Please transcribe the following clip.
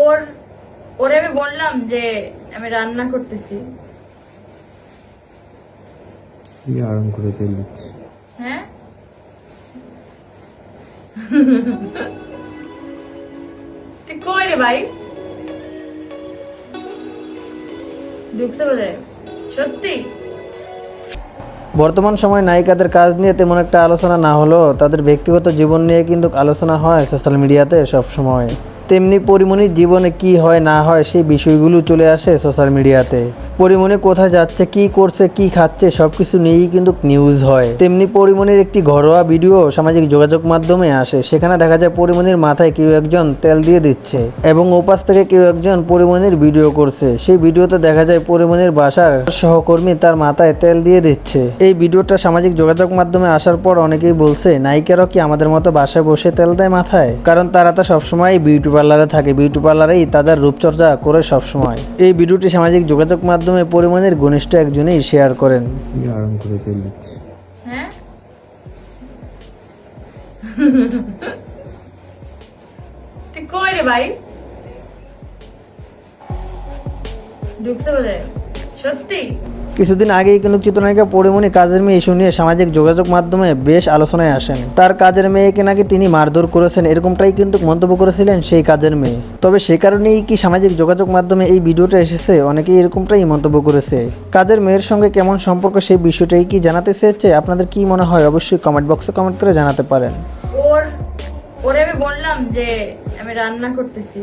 ওর ওরে আমি বললাম যে আমি রান্না করতেছি। কি আরাম করে তেল দিচ্ছে। হ্যাঁ? তুই কই রে ভাই? ঢুকছে বলে? সত্যি? বর্তমান সময় নায়িকাদের কাজ নিয়ে তেমন একটা আলোচনা না হলেও তাদের ব্যক্তিগত জীবন নিয়ে কিন্তু আলোচনা হয় সোশ্যাল মিডিয়াতে সব সময় তেমনি পরিমণির জীবনে কি হয় না হয় সেই বিষয়গুলো চলে আসে সোশ্যাল মিডিয়াতে পরিমণি কোথায় যাচ্ছে, কি করছে, কি খাচ্ছে, সবকিছু নিয়েই কিন্তু নিউজ হয়। তেমনি পরিমণির একটি ঘরোয়া ভিডিও সামাজিক যোগাযোগ মাধ্যমে আসে। সেখানে দেখা যায় পরিমণির মাথায় কেউ একজন তেল দিয়ে দিচ্ছে এবং ওপাশ থেকে কেউ একজন পরিমণির ভিডিও করছে। সেই ভিডিওতে দেখা যায় পরিমণির বাসার সহকর্মী তার মাথায় তেল দিয়ে দিচ্ছে। এই ভিডিওটা সামাজিক যোগাযোগ মাধ্যমে আসার পর অনেকেই বলছে, নায়িকারাও কি আমাদের মতো বাসায় বসে তেল দেয় মাথায়? কারণ তারা তো সবসময় বিউটি পার্লারে থাকে। বিউটি পার্লারেই তাদের রূপচর্চা করে সবসময়। এই ভিডিওটি সামাজিক যোগাযোগ মাধ্যমে পরিমণির ঘনিষ্ঠ একজনেই শেয়ার করেন। আরাম করে তেল দিচ্ছে। হ্যাঁ? তুই কই রে ভাই? ঢুকছে বলে সত্যি? কিছুদিন আগেই কিন্তু চিত্রনায়িকা পরিমণি কাজের মেয়ে ইস্যু নিয়ে সামাজিক যোগাযোগ মাধ্যমে বেশ আলোচনায় আসেন। তার কাজের মেয়েকে নাকি তিনি মারধর করেছেন, এরকমটাই কিন্তু মন্তব্য করেছিলেন সেই কাজের মেয়ে। তবে সে কারণেই কি সামাজিক যোগাযোগ মাধ্যমে এই ভিডিওটা এসেছে, অনেকেই এরকমটাই মন্তব্য করেছে। কাজের মেয়ের সঙ্গে কেমন সম্পর্ক সেই বিষয়টাই কি জানাতে চেয়েছে? আপনাদের কি মনে হয়? অবশ্যই কমেন্ট বক্সে কমেন্ট করে জানাতে পারেন। ওর, ওরে আমি বললাম যে আমি রান্না করতেছি।